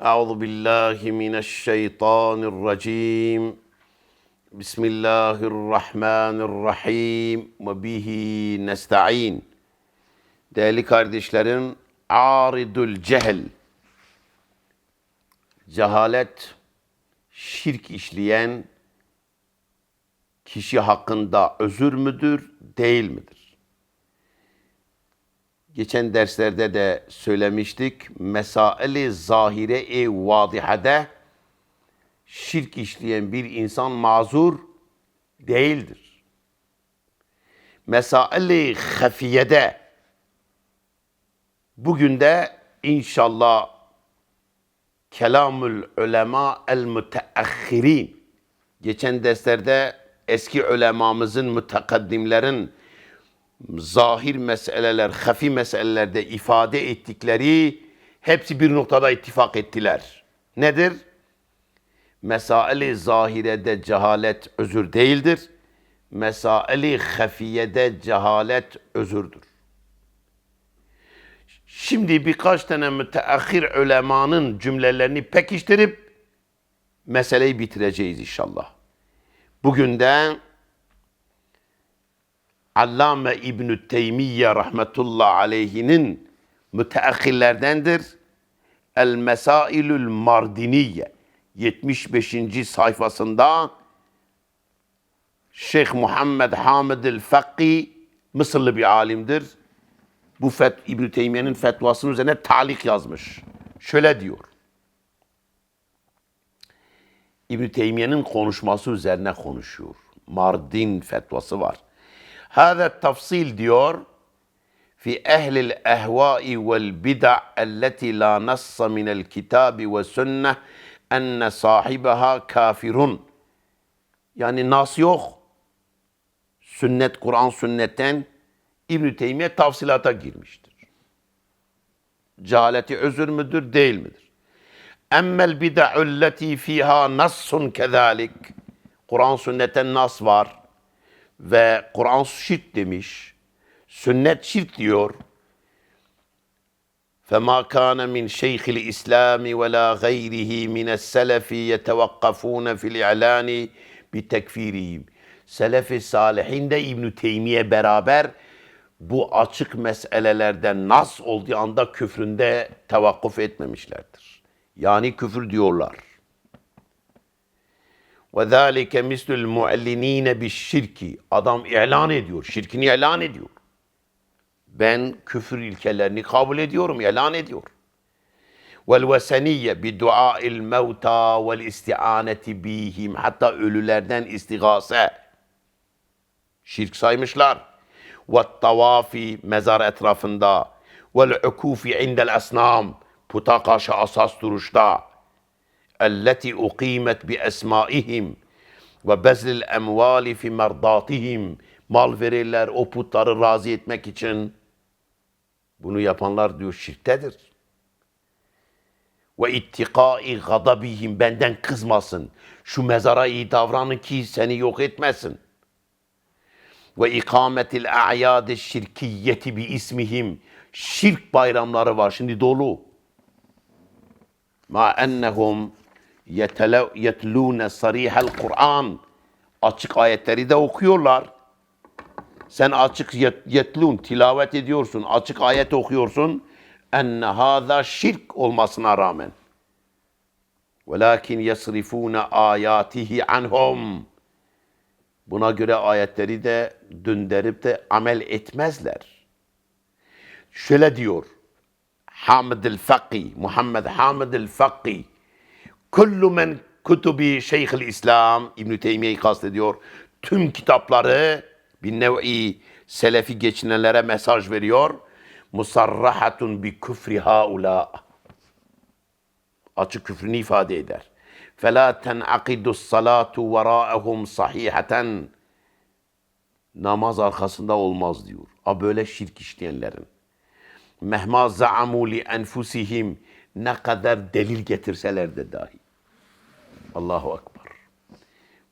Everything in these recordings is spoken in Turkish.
أعوذ بالله من الشيطان الرجيم بسم الله الرحمن الرحيم وبه نستعين Değerli kardeşlerim, aridul cehl, cehalet, şirk işleyen kişi hakkında özür müdür, değil midir? Geçen derslerde de söylemiştik. Mesaili zahire-i vadihade şirk işleyen bir insan mazur değildir. Mesaili hafiyede bugün de inşallah kelamül ulema el müteahhirin geçen derslerde eski ulemamızın mütekaddimlerin zahir meseleler, hafi meselelerde ifade ettikleri hepsi bir noktada ittifak ettiler. Nedir? Mesaili zahirede cehalet özür değildir. Mesaili hafiyede cehalet özürdür. Şimdi birkaç tane müteahhir ulemanın cümlelerini pekiştirip meseleyi bitireceğiz inşallah. Bugün de Allame İbn-i Teymiye rahmetullah aleyhinin müteahhirlerdendir. El Mesailül Mardiniye 75. sayfasında Şeyh Muhammed Hamid el-Fakki Mısırlı bir alimdir. Bu fet, İbn-i Teymiye'nin fetvasının üzerine talik yazmış. Şöyle diyor. İbn-i Teymiye'nin konuşması üzerine konuşuyor. Mardin fetvası var. Hâze tafsil diyor ehvai vel bid'a elleti la nassa minel kitabi ve sünneh enne sahibaha kafirun. Yani nas yok. Sünnet, Kur'an sünnetten İbn-i Teymiye girmiştir. Cehaleti özür müdür, değil midir? Emmel bid'a'u leti fiha nassun kezalik. Kur'an sünnetten nas var ve Kur'an şirk demiş. Sünnet şirk diyor. فما كان من شيخ الإسلام ولا غيره من السلف يتوقفون في الإعلان بتكفيرهم. Selefi Salihin de İbn Teymiye beraber bu açık meselelerden nas olduğu anda küfründe tevakkuf etmemişlerdir. Yani küfür diyorlar. Ve zâlike mislül muellinîne bis şirki. Adam ilan ediyor, şirkini ilan ediyor. Ben küfür ilkelerini kabul ediyorum, ilan ediyor. Vel veseniye bi duail mevta vel isti'aneti bihim. Hatta ölülerden istigase. Şirk saymışlar. Ve tavafi mezar etrafında. Vel ukufi indel esnam. Puta karşı asas duruşta التي أقيمت بأسمائهم وبذل الأموال في مرضاتهم mal verirler o putları razı etmek için. Bunu yapanlar diyor şirktedir. Ve ittikai gadabihim benden kızmasın. Şu mezara iyi davranın ki seni yok etmesin. Ve ikametil a'yadi şirkiyeti bi ismihim. Şirk bayramları var şimdi dolu. Ma ennehum yetlûne sarihel Kur'an. Açık ayetleri de okuyorlar. Sen açık yet, yetlûn, tilavet ediyorsun, açık ayet okuyorsun. Enne hâzâ şirk olmasına rağmen. Velakin yasrifûne âyâtihi anhum. Buna göre ayetleri de döndürüp de amel etmezler. Şöyle diyor. Hamid el-Fakki, Muhammed Hamid el-Fakki kullu men kutubi Şeyhül İslam İbn Teymiye'yi kastediyor. Tüm kitapları bir nevi selefi geçinenlere mesaj veriyor. Musarrahatun bi küfri haula. Açık küfrünü ifade eder. Fela tenakidu salatu veraehum sahiheten. Namaz arkasında olmaz diyor. A böyle şirk işleyenlerin. Mehma za'amu li enfusihim ne kadar delil getirseler de dahi. Allahu Ekber.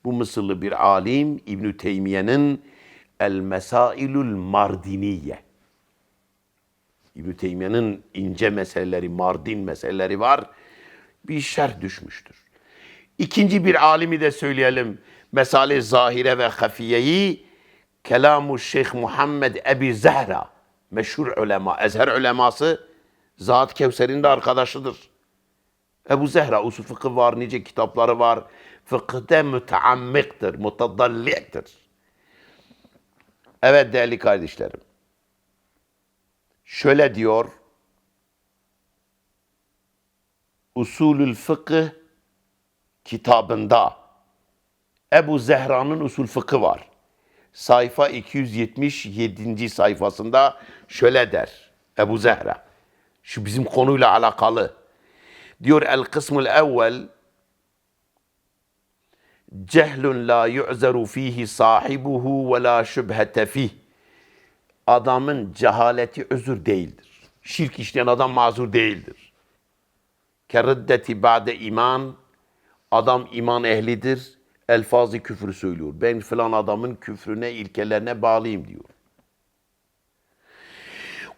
Bu Mısırlı bir alim İbn Teymiye'nin El Mesailul Mardiniye. İbn Teymiye'nin ince meseleleri, Mardin meseleleri var. bir şerh düşmüştür. İkinci bir alimi de söyleyelim. Mesale zahire ve hafiyeyi Kelamu Şeyh Muhammed Ebi Zehra meşhur ulema, Ezher uleması Zat Kevser'in de arkadaşıdır. Ebu Zehra usul fıkıh var, nice kitapları var. Fıkıhta müteammiktir, mutadalli'tir. Evet değerli kardeşlerim. Şöyle diyor. Usulül fıkıh kitabında Ebu Zehra'nın usul fıkı var. Sayfa 277. sayfasında şöyle der Ebu Zehra. Şu bizim konuyla alakalı. Diyor el kısmul evvel cehlun la yu'zeru fihi sahibuhu ve la şübhete fih. Adamın cehaleti özür değildir. Şirk işleyen adam mazur değildir. Kerreddeti ba'de iman. Adam iman ehlidir. Elfazı küfür söylüyor. Ben filan adamın küfrüne, ilkelerine bağlıyım diyor.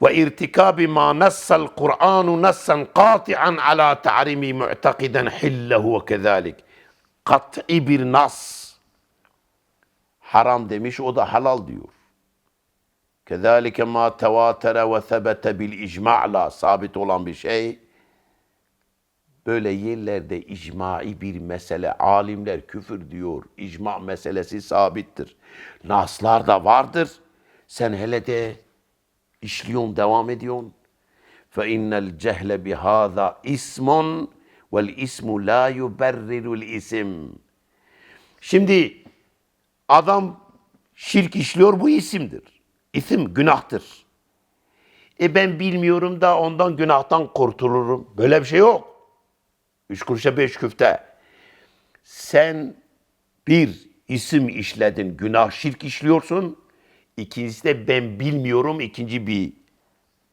Ve irtikabi ma nassal Kur'anu nassan qati'an ala ta'rimi mu'takiden hillehu ve kezalik. Kat'i bir nas haram demiş, o da halal diyor. Kezalike ma tevatere ve sebete bil icma'la sabit olan bir şey. Böyle yerlerde icmai bir mesele, alimler küfür diyor, icma meselesi sabittir. Naslar da vardır. Sen hele de işliyorsun, devam ediyorsun. Cehle bihâzâ ismun vel ismu la yuberrirul isim. Şimdi adam şirk işliyor bu isimdir. İsim günahtır. E ben bilmiyorum da ondan günahtan kurtulurum. Böyle bir şey yok. Üç kuruşa beş küfte. Sen bir isim işledin, günah şirk işliyorsun. İkincisi de ben bilmiyorum, ikinci bir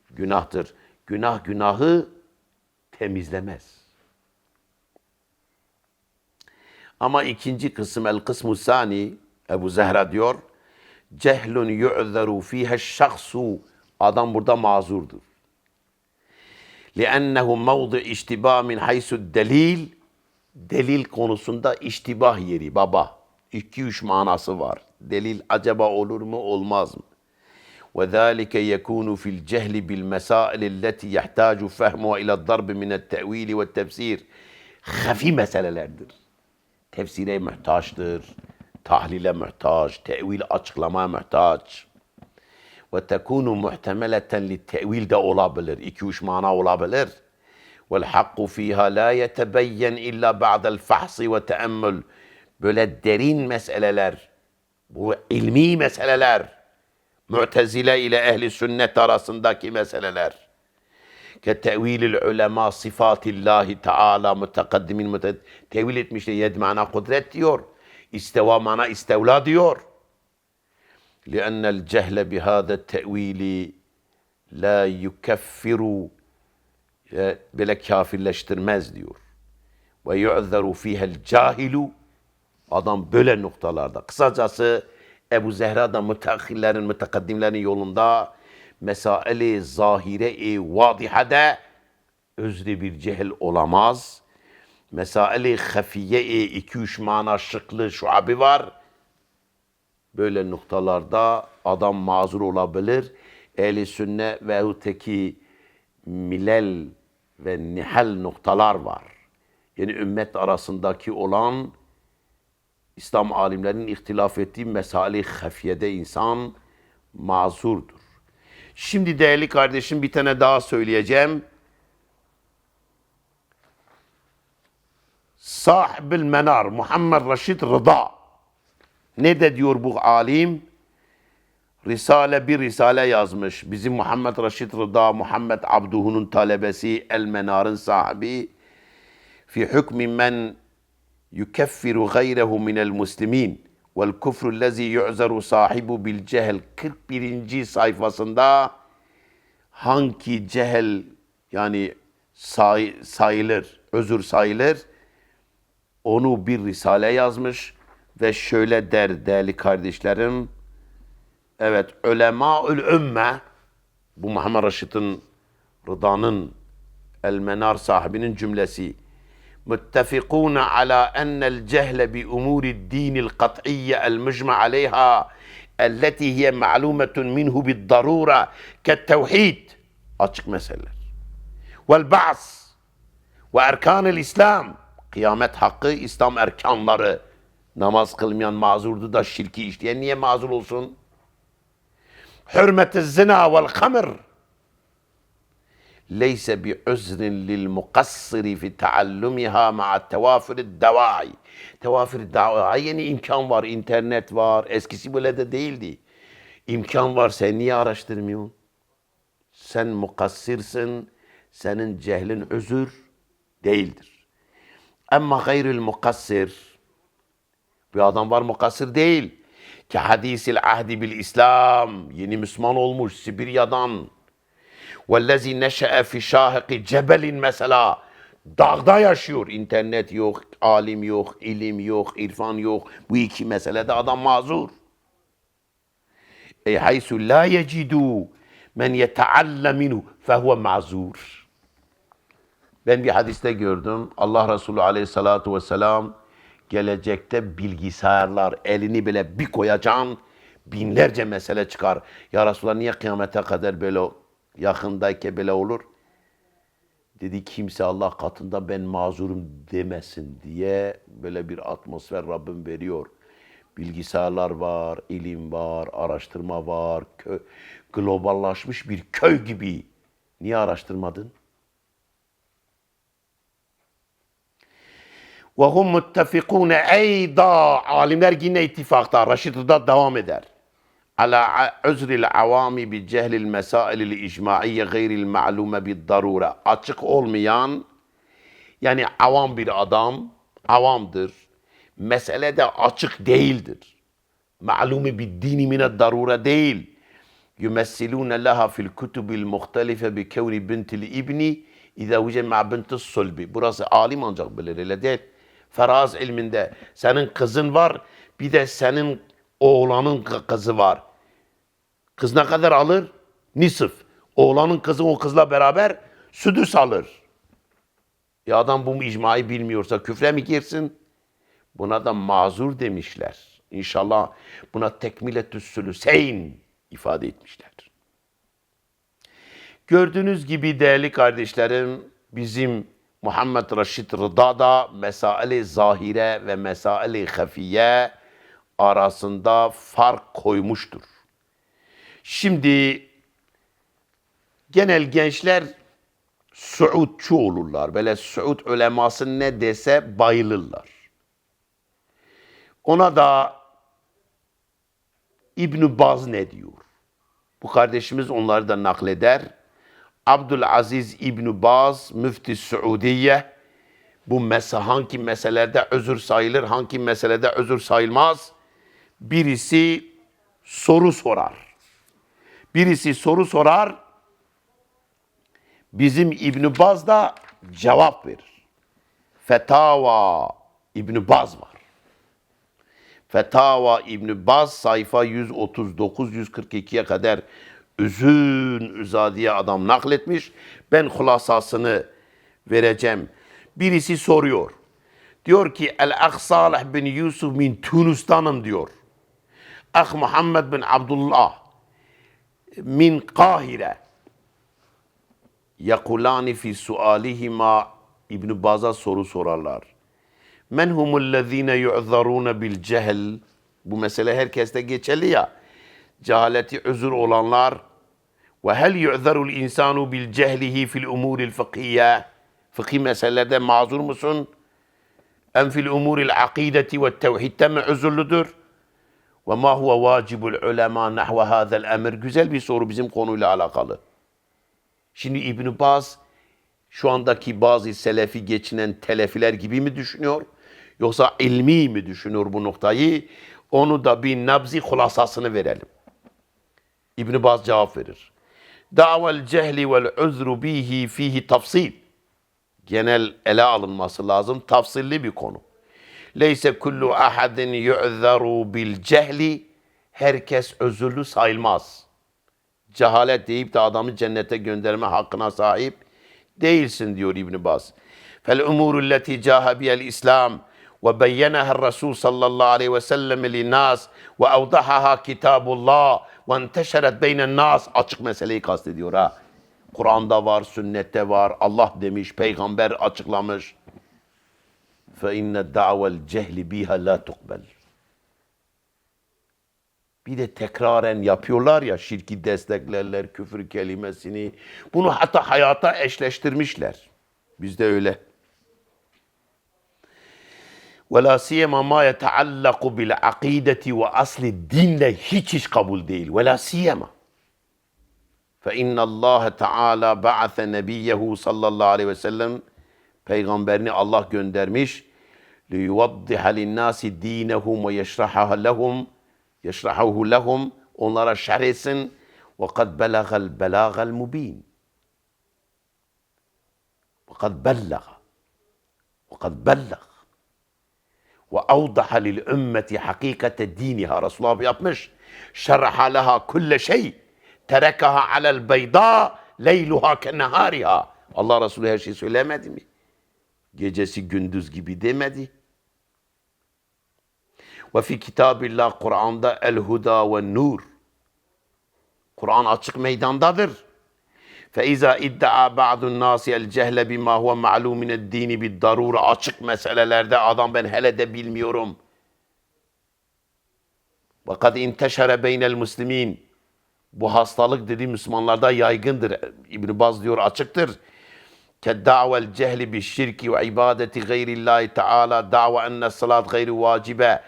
günahtır. Günah günahı temizlemez. Ama ikinci kısım el kısmu sani Ebu Zehra diyor cehlun yu'zeru fiha şahsu adam burada mazurdur. لِأَنَّهُ مَوْضِ iştibah min haysu delil delil konusunda iştibah yeri baba. İki üç manası var. Delil acaba olur mu olmaz mı? وذلك يكون في الجهل بالمسائل التي يحتاج فهمها إلى الضرب من التأويل والتفسير خفي meselelerdir. Tefsire muhtaçtır, tahlile muhtaç, tevil açıklamaya muhtaç. Ve tekunu muhtemeleten li tevil de olabilir. İki üç mana olabilir. Vel hakku fiha la yetebeyyen illa ba'del fahsi ve teemmül. Böyle derin meseleler, bu ilmi meseleler, Mu'tezile ile ehli sünnet arasındaki meseleler. Ke tevilil ulema sıfatillahi teala mutakaddimin muted tevil etmişler yed mana kudret diyor. İsteva mana istevla diyor. لأن الجهل بهذا التأويل لا يكفر bile kafirleştirmez diyor. Ve yu'zeru fihel cahilu adam böyle noktalarda. Kısacası Ebu Zehra da müteahhirlerin, mütekaddimlerin yolunda mesaili zahire-i vadihade özlü bir cehil olamaz. Mesaili hafiye-i iki üç mana şıklı şuabi var. Böyle noktalarda adam mazur olabilir. Ehli sünnet ve öteki milel ve nihal noktalar var. Yani ümmet arasındaki olan İslam alimlerinin ihtilaf ettiği mesali hafiyede insan mazurdur. Şimdi değerli kardeşim bir tane daha söyleyeceğim. Sahibil Menar Muhammed Reşid Rıda. Ne de diyor bu alim? Risale bir risale yazmış. Bizim Muhammed Reşid Rıda, Muhammed Abduhu'nun talebesi, El Menar'ın sahibi. Fi hükmü men yukeffiru gayrehu minel muslimin vel kufru lezi yu'zeru sahibu bil cehel 41. sayfasında hangi cehel yani say, sayılır, özür sayılır onu bir risale yazmış ve şöyle der değerli kardeşlerim evet ulemaül ümme bu Muhammed Reşit'in Rıda'nın El Menar sahibinin cümlesi متفقون على أن الجهل بأمور الدين القطعيه المجمع عليها التي هي معلومة منه بالضرورة كالتوحيد. اتشك مثلا والبعث واركان الاسلام قيامت حقي اسلام اركان ları namaz kılmayan mazurdu da şirki işleyen niye mazur olsun? Hürmet-i zina ليس بعذر للمقصر في تعلمها مع توافر الدواعي. Tevafür الدواعي yani imkan var, internet var. Eskisi böyle de değildi. İmkan var, sen niye araştırmıyorsun? Sen mukassirsin, senin cehlin özür değildir. Ama gayrül mukassir, bir adam var mukassir değil. Ki hadisil ahdi bil İslam, yeni Müslüman olmuş Sibirya'dan. Vellezi neşe'e fi şahiki cebelin mesela. Dağda yaşıyor. İnternet yok, alim yok, ilim yok, irfan yok. Bu iki meselede adam mazur. Ey haysu la yecidu men yetealle minhu fehuve mazur. Ben bir hadiste gördüm. Allah Resulü aleyhissalatu vesselam gelecekte bilgisayarlar elini bile bir koyacaksın binlerce mesele çıkar. Ya Resulallah niye kıyamete kadar böyle yakındayken böyle olur? Dedi kimse Allah katında ben mazurum demesin diye böyle bir atmosfer Rabbim veriyor. Bilgisayarlar var, ilim var, araştırma var, kö globallaşmış bir köy gibi. Niye araştırmadın? Hum muttefikune eyda. Alimler yine ittifakta. Raşid Rıda devam eder. Avami bi cehlil mesailil icmaiye gayril ma'lume bid darura. Açık olmayan yani avam bir adam avamdır. Mesele de açık değildir. Ma'lume bid dini mine darura değil. Yumessilune leha fil kutubil muhtelife bi kevni bintil ibni İza vüce ma bintis sulbi. Burası alim ancak bilir öyle değil. Feraz ilminde senin kızın var bir de senin oğlanın kı- kızı var. Kız ne kadar alır? Nisif. Oğlanın kızı o kızla beraber südüs alır. Ya adam bu icmayı bilmiyorsa küfre mi girsin? Buna da mazur demişler. İnşallah buna tekmiletü sülüseyn ifade etmişler. Gördüğünüz gibi değerli kardeşlerim bizim Muhammed Reşit Rıda da mesaili zahire ve mesaili hafiye arasında fark koymuştur. Şimdi genel gençler Suudçu olurlar. Böyle Suud uleması ne dese bayılırlar. Ona da İbn Baz ne diyor? Bu kardeşimiz onları da nakleder. Abdülaziz İbn Baz, Müfti Suudiye, bu mes hangi meselelerde özür sayılır, hangi meselede özür sayılmaz? Birisi soru sorar. Birisi soru sorar, bizim İbn Baz da cevap verir. Fetava İbn Baz var. Fetava İbn Baz sayfa 139-142'ye kadar üzün üzadiye adam nakletmiş. Ben hulasasını vereceğim. Birisi soruyor. Diyor ki El Akh Salih bin Yusuf min Tunus'tanım diyor. Akh Muhammed bin Abdullah min Kahire. Yakulani fi sualihima İbn Baz'a soru sorarlar. Men humullezine yu'zaruna bil cehl. Bu mesele herkeste geçerli ya. Cehaleti özür olanlar ve hel yu'zarul insanu bil cehlihi fil umuril fıkhiye. Fıkhi meselelerde mazur musun? Em fil umuril akideti ve tevhidde mi özürlüdür? Ve ma huve vacibul ulema nahve hazel emir. Güzel bir soru bizim konuyla alakalı. Şimdi İbn Baz şu andaki bazı selefi geçinen telefiler gibi mi düşünüyor? Yoksa ilmi mi düşünüyor bu noktayı? Onu da bir nabzi hulasasını verelim. İbn Baz cevap verir. Davel cehli vel uzru bihi fihi tafsil. Genel ele alınması lazım. Tafsilli bir konu. Leyse kullu ahadin yu'zaru bil cehli. Herkes özürlü sayılmaz. Cehalet deyip de adamı cennete gönderme hakkına sahip değilsin diyor İbn Baz. Fel umuru lati cahabiyel İslam ve beyyenaha Resul sallallahu aleyhi ve sellem li nas ve evdahaha kitabullah ve enteşeret beynen nas açık meseleyi kastediyor ha. Kur'an'da var, sünnette var. Allah demiş, peygamber açıklamış. فَاِنَّ الدَّعْوَ الْجَهْلِ بِهَا لَا تُقْبَلْ Bir de tekraren yapıyorlar ya şirki desteklerler, küfür kelimesini. Bunu hatta hayata eşleştirmişler. Bizde öyle. وَلَا سِيَمَا مَا يَتَعَلَّقُ بِالْعَقِيدَةِ وَأَصْلِ dinle hiç hiç kabul değil. وَلَا سِيَمَا فَاِنَّ اللّٰهَ تَعَالَى بَعَثَ نَبِيَّهُ sallallahu aleyhi ve sellem Peygamberini Allah göndermiş. لِيُوَضِّحَ لِلنَّاسِ دِينَهُمْ وَيَشْرَحَهَ لَهُمْ يَشْرَحَهُ لَهُمْ Onlara şerh etsin. وَقَدْ بَلَغَ الْبَلَاغَ الْمُب۪ينَ وَقَدْ بَلَّغَ وَقَدْ بَلَّغ وَاَوْضَحَ لِلْاُمَّةِ حَقِيقَةَ دِينِهَا Resulullah yapmış. شَرَحَ لَهَا كُلَّ شَيْءٍ تَرَكَهَا عَلَى الْبَيْضَاءِ لَيْلُهَا كَنَهَارِهَا Allah Resulü her şeyi söylemedi mi? Gecesi gündüz gibi demedi. Ve fi kitabillah Kur'an'da el huda ve nur. Kur'an açık meydandadır. فَاِذَا اِدَّعَى بَعْضُ النَّاسِ الْجَهْلَ بِمَا هُوَ مَعْلُومٍ الدِّينِ بِالضَّرُورَ Açık meselelerde adam ben hele de bilmiyorum. وَقَدْ اِنْتَشَرَ بَيْنَ الْمُسْلِمِينَ Bu hastalık dedi Müslümanlarda yaygındır. İbn Baz diyor açıktır. كالدعوى الجهل بالشرك وعبادة غير الله تعالى دعوى أن الصلاة غير واجبة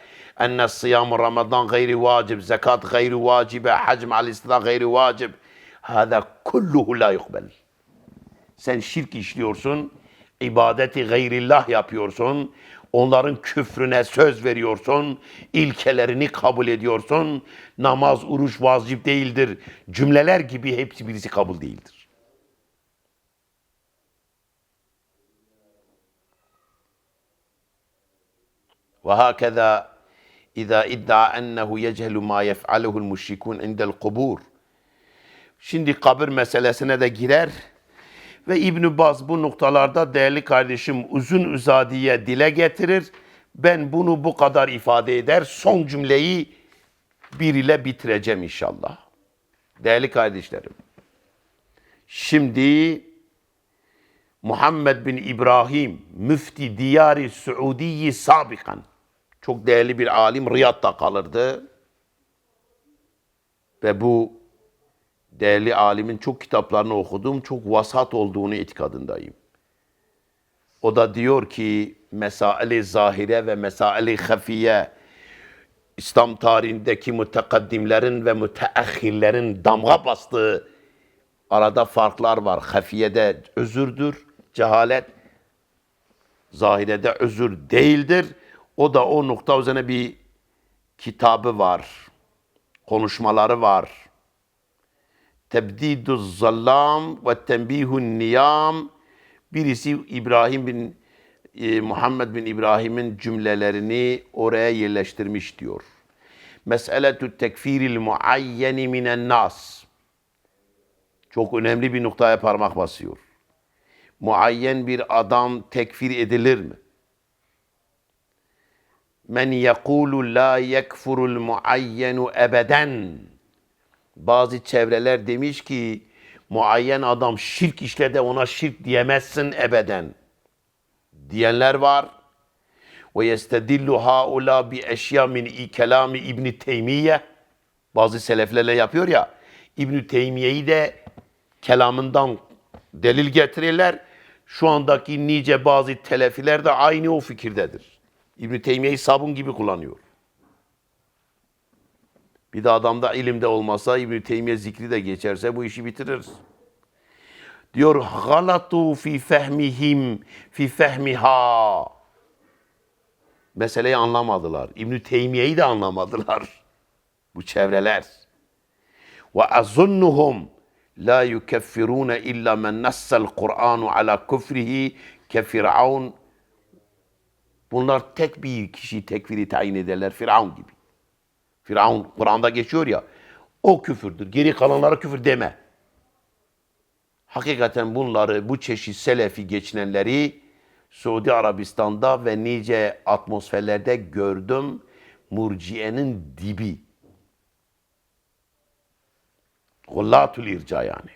أن الصيام رمضان غير واجب زكاة غير واجبة حج مع الاستطاعة غير واجب هذا كله لا يقبل sen şirk işliyorsun, ibadeti gayrillah yapıyorsun, onların küfrüne söz veriyorsun, ilkelerini kabul ediyorsun, namaz, oruç vacip değildir, cümleler gibi hepsi birisi kabul değildir. وهكذا إذا ادعى أنه يجهل ما يفعله المشركون عند القبور Şimdi kabir meselesine de girer ve İbn Baz bu noktalarda değerli kardeşim uzun uzadiye dile getirir. Ben bunu bu kadar ifade eder. Son cümleyi bir ile bitireceğim inşallah. Değerli kardeşlerim. Şimdi Muhammed bin İbrahim müfti diyari Suudiyi sabikan çok değerli bir alim Riyad'da kalırdı. Ve bu değerli alimin çok kitaplarını okudum. Çok vasat olduğunu itikadındayım. O da diyor ki mesaili zahire ve mesaili hafiye İslam tarihindeki mütekaddimlerin ve müteahhirlerin damga bastığı arada farklar var. Hafiyede özürdür, cehalet. Zahirede özür değildir. O da o nokta üzerine bir kitabı var. Konuşmaları var. Tebdiduz zallam ve tenbihun niyam. Birisi İbrahim bin e, Muhammed bin İbrahim'in cümlelerini oraya yerleştirmiş diyor. Meseletü tekfiril muayyeni minen nas. Çok önemli bir noktaya parmak basıyor. Muayyen bir adam tekfir edilir mi? Men yekulu la yekfurul muayyenu ebeden. Bazı çevreler demiş ki muayyen adam şirk işledi ona şirk diyemezsin ebeden. Diyenler var. Ve yestedillu haula bi eşya min kelami İbn Teymiye. Bazı seleflerle yapıyor ya. İbn Teymiye'yi de kelamından delil getirirler. Şu andaki nice bazı telefiler de aynı o fikirdedir. İbn Teymiye'yi sabun gibi kullanıyor. Bir de adamda ilimde olmasa İbn Teymiye zikri de geçerse bu işi bitirir. Diyor galatu fi fehmihim fi fehmiha. Meseleyi anlamadılar. İbn Teymiye'yi de anlamadılar. Bu çevreler. Ve azunnuhum la yukeffiruna illa men nassal Kur'anu ala kufrihi ke Firavun Bunlar tek bir kişi tekfiri tayin ederler. Firavun gibi. Firavun Kur'an'da geçiyor ya. O küfürdür. Geri kalanlara küfür deme. Hakikaten bunları, bu çeşit selefi geçinenleri Suudi Arabistan'da ve nice atmosferlerde gördüm murciyenin dibi. Gullatul irca yani.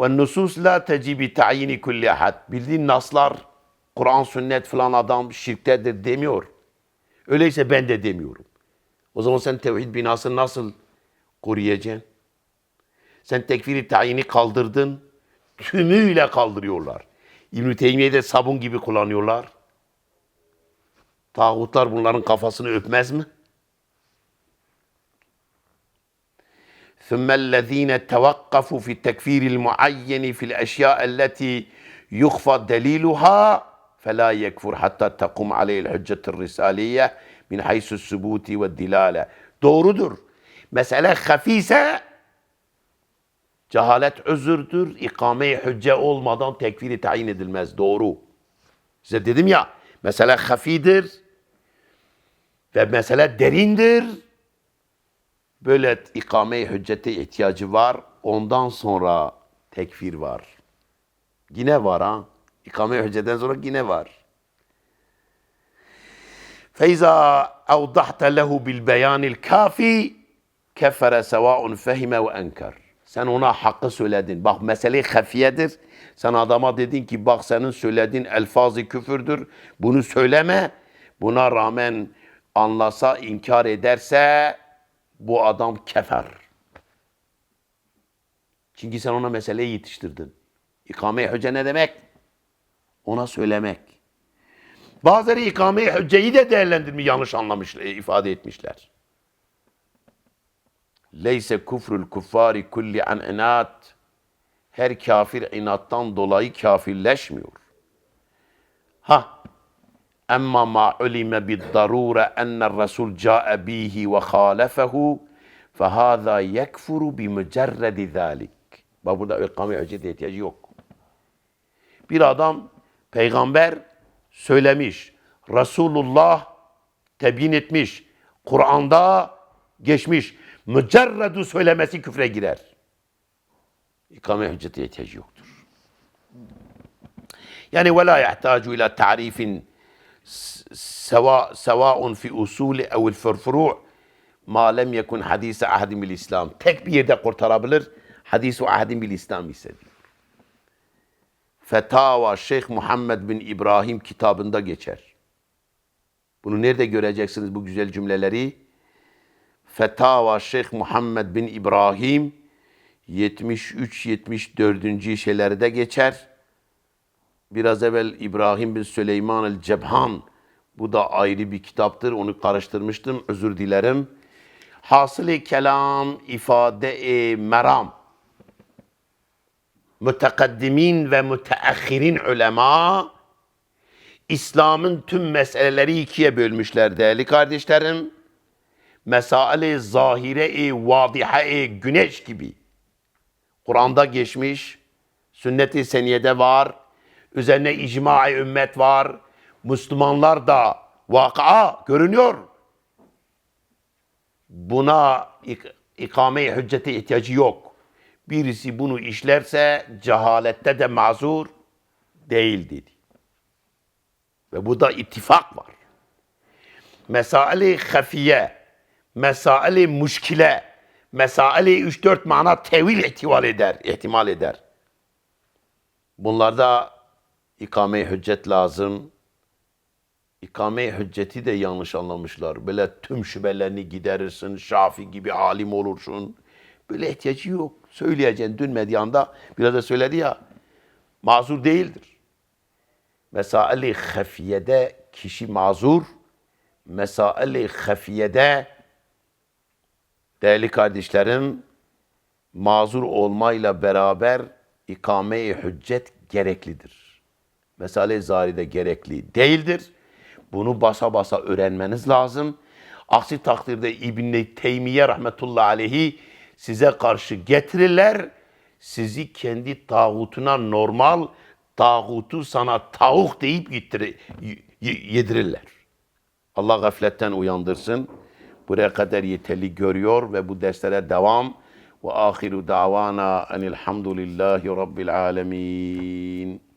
Ve nusus la tecibi ta'yini kulli ahad. Bildiğin naslar Kur'an, sünnet falan adam şirktedir demiyor. Öyleyse ben de demiyorum. O zaman sen tevhid binasını nasıl koruyacaksın? Sen tekfiri tayini kaldırdın. Tümüyle kaldırıyorlar. İbn-i Teymiye'de sabun gibi kullanıyorlar. Tağutlar bunların kafasını öpmez mi? ثم الذين توقفوا في التكفير المعين في الأشياء التي يخفى دليلها فلا يكفر حتى تقوم عليه الحجة الرسالية من حيث الثبوت والدلالة. دور دور. مسألة خفيفة. جهالات عذر دور. إقامة حجة أول مدام تكفير تعين دلماز دورو. زد يا مسألة خفيدر فمسألة دريندر Böyle ikame-i hüccete ihtiyacı var. Ondan sonra tekfir var. Yine var ha. İkame-i hücceden sonra yine var. فإذا أوضحت له بالبيان الكافي كفر سواء فهم وأنكر. Sen ona hakkı söyledin. Bak mesele hafiyedir. Sen adama dedin ki bak senin söylediğin elfazı küfürdür. Bunu söyleme. Buna rağmen anlasa, inkar ederse bu adam kefer. Çünkü sen ona meseleyi yetiştirdin. İkame-i hücce ne demek? Ona söylemek. Bazıları ikame-i hücceyi de değerlendirmeyi yanlış anlamış, e, ifade etmişler. Leyse kufrul kuffari kulli an inat. Her kafir inattan dolayı kafirleşmiyor. Ha, Emma ma ulime bid darure enne Resul ca'e bihi ve halefehu fehâzâ yekfuru bi mücerredi zâlik. Bak burada ikame-i hüccete ihtiyacı yok. Bir adam peygamber söylemiş. Resulullah tebyin etmiş. Kur'an'da geçmiş. Mücerredu söylemesi küfre girer. İkame hüccete ihtiyacı yoktur. Yani ve la yahtacu ila ta'rifin seva sevaun fi usuli ev furu ma lem yekun hadise ahdin bil İslam. Tek bir yerde kurtarabilir. Hadisu ahdin bil İslam ise diyor. Fetava Şeyh Muhammed bin İbrahim kitabında geçer. Bunu nerede göreceksiniz bu güzel cümleleri? Fetava Şeyh Muhammed bin İbrahim 73-74. şeylerde geçer. Biraz evvel İbrahim bin Süleyman el Cebhan bu da ayrı bir kitaptır. Onu karıştırmıştım. Özür dilerim. Hasılı kelam ifade-i meram mütekaddimin ve müteahhirin ulema İslam'ın tüm meseleleri ikiye bölmüşler değerli kardeşlerim. Mesail-i zahire-i vadihe-i güneş gibi. Kur'an'da geçmiş, sünnet-i seniyede var, üzerine icma-i ümmet var, Müslümanlar da vaka görünüyor. Buna ik- ikame-i hüccete ihtiyacı yok birisi bunu işlerse cehalette de mazur değil dedi. Ve burada ittifak var. Mesaili hafiye, mesaili muşkile, mesaili 3-4 mana tevil ihtimal eder, ihtimal eder. Bunlarda ikame-i hüccet lazım. İkame-i hücceti de yanlış anlamışlar. Böyle tüm şüphelerini giderirsin, şafi gibi alim olursun. Böyle ihtiyacı yok. Söyleyeceksin dün medyanda biraz da söyledi ya mazur değildir. Mesaili hafiyede kişi mazur, mesaili hafiyede değerli kardeşlerim mazur olmayla beraber ikame-i hüccet gereklidir. Mesale zahiride gerekli değildir. Bunu basa basa öğrenmeniz lazım. Aksi takdirde İbn-i Teymiye rahmetullahi aleyhi size karşı getirirler. Sizi kendi tağutuna normal, tağutu sana tavuk deyip yedirirler. Allah gafletten uyandırsın. Buraya kadar yeterli görüyor ve bu derslere devam. Ve ahiru davana enilhamdülillahi rabbil alemin.